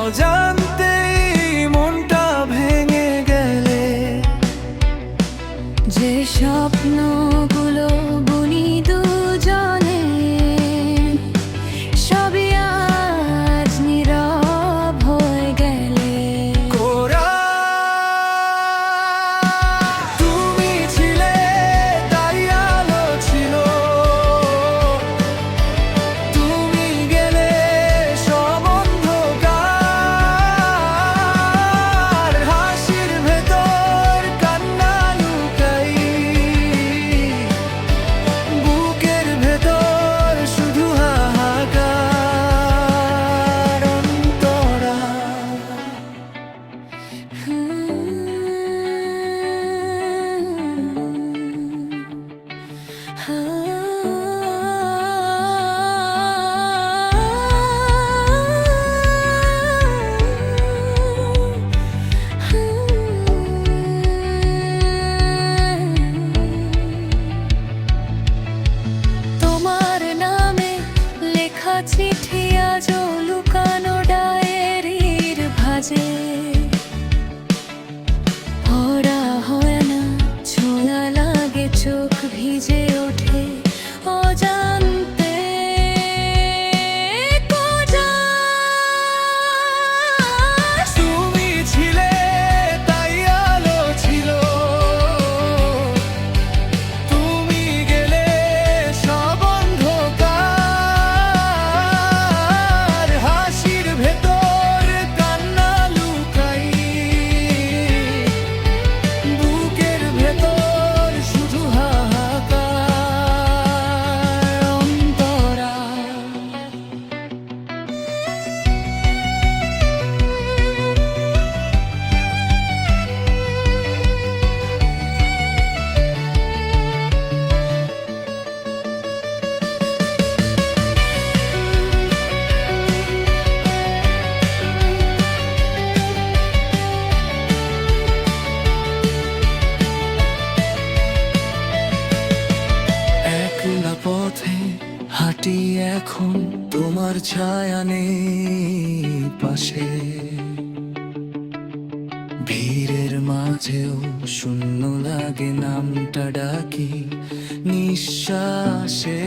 অজান্তে মনটা ভেঙে গেলে। যে স্বপ্নগুলো বুনিত তোমার ছায়া নেই পাশে। ভিড়ের মাঝেও শূন্য লাগে নামটা ডাকি নিঃশ্বাসে।